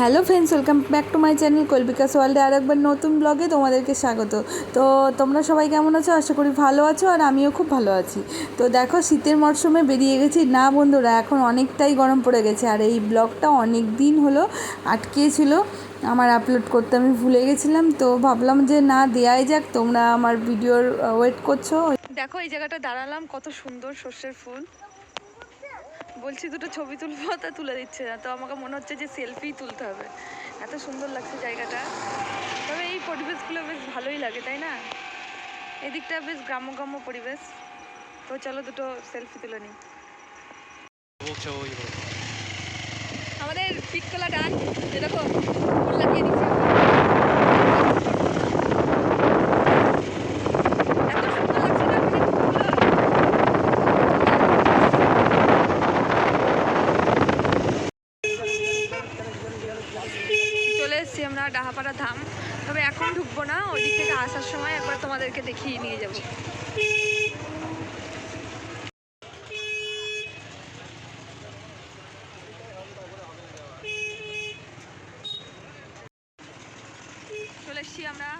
Hello friends, welcome back to my channel কলবিকাস ওয়ার্ল্ডে আর একবার নতুন ব্লগে তোমাদেরকে স্বাগত। তো তোমরা সবাই কেমন আছো? আশা করি ভালো আছো আর আমিও খুব ভালো আছি। তো দেখো, শীতের মরশুমে বেরিয়ে গেছি। না বন্ধুরা, এখন অনেকটাই গরম পড়ে গেছে আর এই ব্লগটা অনেক দিন হলো আটকিয়েছিল আমার আপলোড করতে আমি ভুলে গেছিলাম, তো ভাবলাম যে না, দেয়াই যাক। তোমরা আমার ভিডিওর ওয়েট করছ। দেখো, এই জায়গাটা দাঁড়ালাম। কত সুন্দর সর্ষের ফুল। বলছি দুটো ছবি তুলবো, তা তুলে দিচ্ছে না। তো আমাকে মনে হচ্ছে যে সেলফি তুলতে হবে। এত সুন্দর লাগছে জায়গাটা। তবে এই পরিবেশগুলো বেশ ভালোই লাগে, তাই না? এদিকটা বেশ গ্রাম্য গ্রাম্য পরিবেশ। তো চলো দুটো সেলফি তুলে নিই। আমাদের পিকতলা ডান এরকম লাগিয়ে দিচ্ছে এত সুন্দর লাগছে না ফুলগুলো। চলে এসেছি আমরা ডাহাপাড়া ধাম তবে এখন ঢুকবো না ওই দিক থেকে আসার সময় একবার তোমাদেরকে দেখিয়ে নিয়ে যাব। আমরা।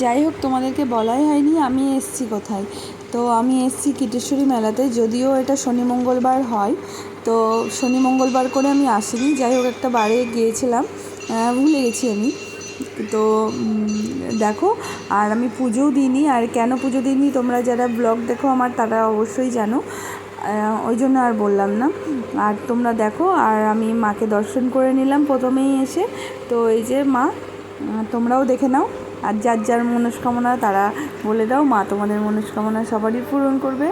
যাই হোক, তোমাদেরকে বলাই হয়নি, আমি এসছি কোথায়? তো আমি এসছি কীটেশ্বরী মেলাতে, যদিও এটা শনি মঙ্গলবার হয়। তো শনি মঙ্গলবার করে আমি আসিনি, যাই হোক, একটা বারে গিয়েছিলাম। ভুলে গেছি আমি। তো দেখো, আর আমি পুজোও দিইনি, আর কেন পুজো দিইনি তোমরা যারা ব্লগ দেখো আমার তারা অবশ্যই জানো। ওই জন্য আর বললাম না। আর তোমরা দেখো, আর আমি মাকে দর্শন করে নিলাম প্রথমেই এসে। তো এই যে মা তোমরাও দেখে নাও। আর যার যার মনস্কামনা তারা বলে দাও। মা তোমাদের মনস্কামনা সবারই পূরণ করবে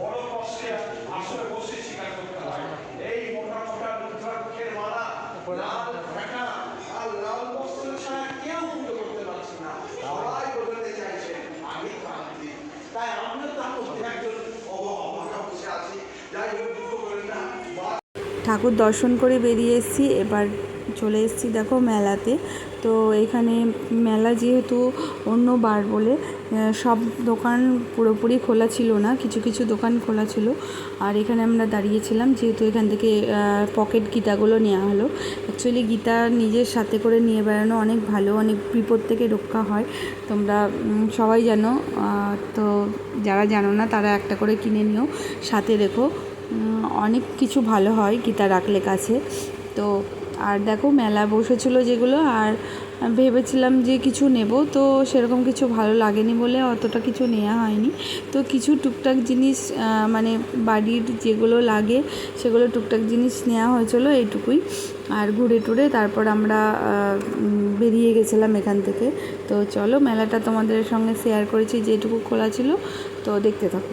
বড় কষ্টে আসলে বসে স্বীকার করতে হয় এই মোটা মোটা রুদ্রাক্ষের মালা লাল ঢাকা আর লাল বস্ত্র ছাড়া কেউ পুজো করতে পারছে না সবাই বোঝাতে চাইছে আমি ক্রান্তি তাই আমরা তার মধ্যে একজন অবাকা বসে আছি যাই হোক দুঃখ করেন না মা ঠাকুর দর্শন করে বেরিয়ে এসেছি। এবার চলে এসেছি দেখো মেলাতে। তো এখানে মেলা যেহেতু অন্য বার বলে সব দোকান পুরোপুরি খোলা ছিল না, কিছু কিছু দোকান খোলা ছিল। আর এখানে আমরা দাঁড়িয়েছিলাম, যেহেতু এখান থেকে পকেট গীতাগুলো নেওয়া হলো। অ্যাকচুয়ালি গীতা নিজের সাথে করে নিয়ে বেড়ানো অনেক ভালো, অনেক বিপদ থেকে রক্ষা হয়। তোমরা সবাই জানো তো যারা জানো না তারা একটা করে কিনে নিও, সাথে রেখো। অনেক কিছু ভালো হয় গীতা রাখলে কাছে। তো, আর দেখো মেলা বসেছিল যেগুলো, আর ভেবেছিলাম যে কিছু নেব, তো সেরকম কিছু ভালো লাগেনি বলে অতটা কিছু নেওয়া হয়নি। তো কিছু টুকটাক জিনিস মানে বাড়ির যেগুলো লাগে, সেগুলো টুকটাক জিনিস নেওয়া হয়েছিল এইটুকুই। আর ঘুরে টুরে তারপর আমরা বেরিয়ে গেছিলাম এখান থেকে। তো চলো মেলাটা তোমাদের সঙ্গে শেয়ার করেছি, যেটুকু খোলা ছিল, তো দেখতে থাকো।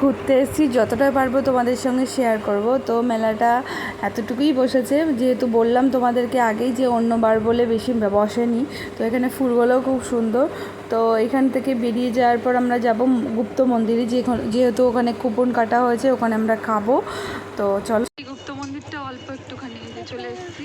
ঘুরতে এসেছি, যতটা পারব তোমাদের সঙ্গে শেয়ার করব। তো মেলাটা এতটুকুই বসেছে, যেহেতু বললাম তোমাদেরকে আগেই যে অন্য বার বলে বেশি বসেনি, তো এখানে ফুলগুলোও খুব সুন্দর। তো এখান থেকে বেরিয়ে যাওয়ার পর আমরা যাব গুপ্ত মন্দিরে যেহেতু ওখানে কুপন কাটা হয়েছে, ওখানে আমরা খাব। তো চলো। গুপ্ত মন্দিরটা অল্প একটুখানি চলে এসেছি।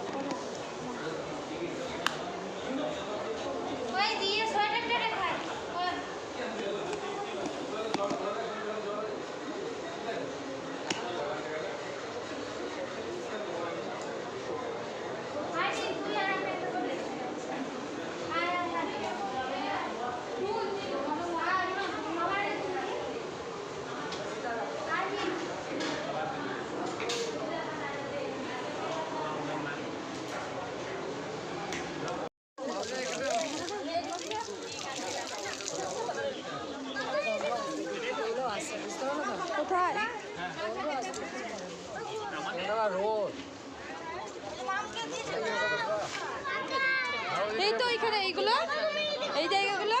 ওই দিয়ে সোয়েটারটা দেখায় আরে তুই আর একটা করে আয় আয় তুই আর মামারে আরে এই তো এখানে এইগুলো এই জায়গাগুলো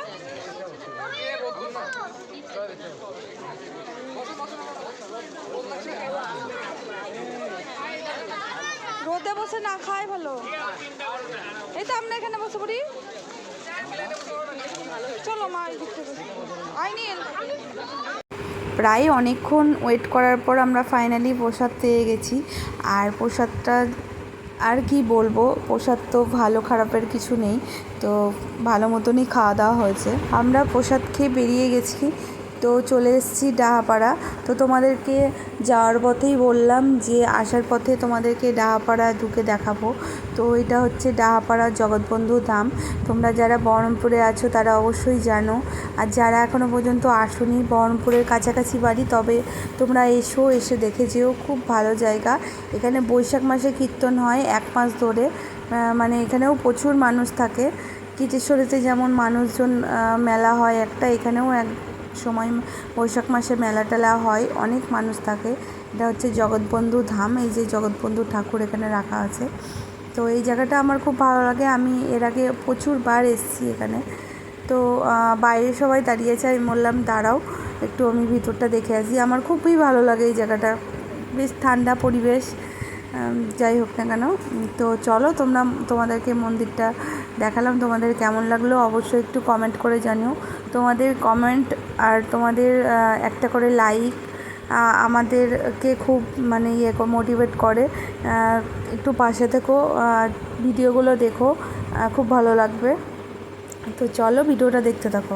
রোদে বসে না খাই ভালো। এই তো আমরা এখানে বসে পড়ি। চলো মা থেকে প্রায় অনেকক্ষণ ওয়েট করার পর আমরা ফাইনালি প্রসাদ পেয়ে গেছি। আর প্রসাদটা, আর কি বলব, প্রসাদ তো ভালো খারাপের কিছু নেই। তো ভালো মতনই খাওয়া দাওয়া হয়েছে। আমরা প্রসাদ খেয়ে বেরিয়ে গেছি। তো চলে এসেছি ডাহাপাড়া। তো তোমাদেরকে যাওয়ার পথেই বললাম যে আসার পথে তোমাদেরকে ডাহাপাড়া ঢুকে দেখাবো। তো এটা হচ্ছে ডাহাপাড়া জগৎবন্ধু ধাম। তোমরা যারা বহরমপুরে আছো তারা অবশ্যই জানো। আর যারা এখনও পর্যন্ত আসোনি বহরমপুরের কাছাকাছি বাড়ি, তবে তোমরা এসো, এসে দেখে যেও। খুব ভালো জায়গা। এখানে বৈশাখ মাসে কীর্তন হয় এক মাস ধরে। মানে এখানেও প্রচুর মানুষ থাকে। কীটেশ্বরীতে যেমন মানুষজন মেলা হয় একটা, এখানেও এক সময় বৈশাখ মাসে মেলা টেলা হয়, অনেক মানুষ থাকে। এটা হচ্ছে জগৎবন্ধু ধাম, এই যে জগৎবন্ধু ঠাকুর এখানে রাখা আছে। তো এই জায়গাটা আমার খুব ভালো লাগে, আমি এর আগে প্রচুর বার এসেছি এখানে। তো বাইরে সবাই দাঁড়িয়েছে আমি বললাম, দাঁড়াও, একটু আমি ভিতরটা দেখে আসি। আমার খুবই ভালো লাগে এই জায়গাটা, বেশ ঠান্ডা পরিবেশ। যাই হোক না কেন তো চলো তোমরা, তোমাদেরকে মন্দিরটা দেখালাম, তোমাদের কেমন লাগল অবশ্যই একটু কমেন্ট করে জানিও। তোমাদের কমেন্ট আর তোমাদের একটা করে লাইক আমাদেরকে খুব মানে ইয়ে মোটিভেট করে। একটু পাশে থেকো ভিডিওগুলো দেখো খুব ভালো লাগবে। তো চলো ভিডিওটা দেখতে থাকো।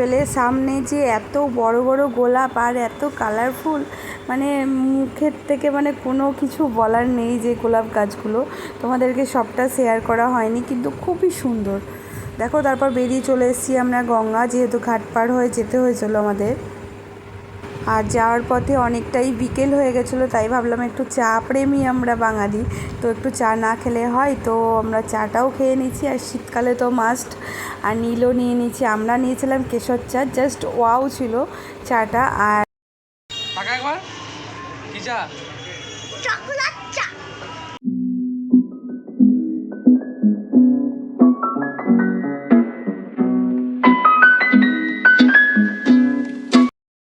দেখতেই সামনে যে এত বড় বড় গোলাপ আর এত কালারফুল মানে মুখের থেকে মানে কোনো কিছু বলার নেই যে গোলাপ গাছগুলো। তোমাদেরকে সবটা শেয়ার করা হয়নি, কিন্তু খুবই সুন্দর। দেখো, তারপর বেরিয়ে চলে এসেছি আমরা গঙ্গা, যেহেতু ঘাট পার হয়ে যেতে হয়েছিল আমাদের। আর যাওয়ার পথে অনেকটাই বিকেল হয়ে গেছিল তাই ভাবলাম একটু চা প্রেমী আমরা বাঙালি। তো একটু চা না খেলে হয় তো আমরা চাটাও খেয়ে নিচ্ছি আর শীতকালে তো মাস্ট আর নীলও নিয়ে নিচ্ছি আমরা নিয়েছিলাম কেশর চা জাস্ট ওয়াও ছিল চাটা। আর একবার? কি চা? চকলেট চা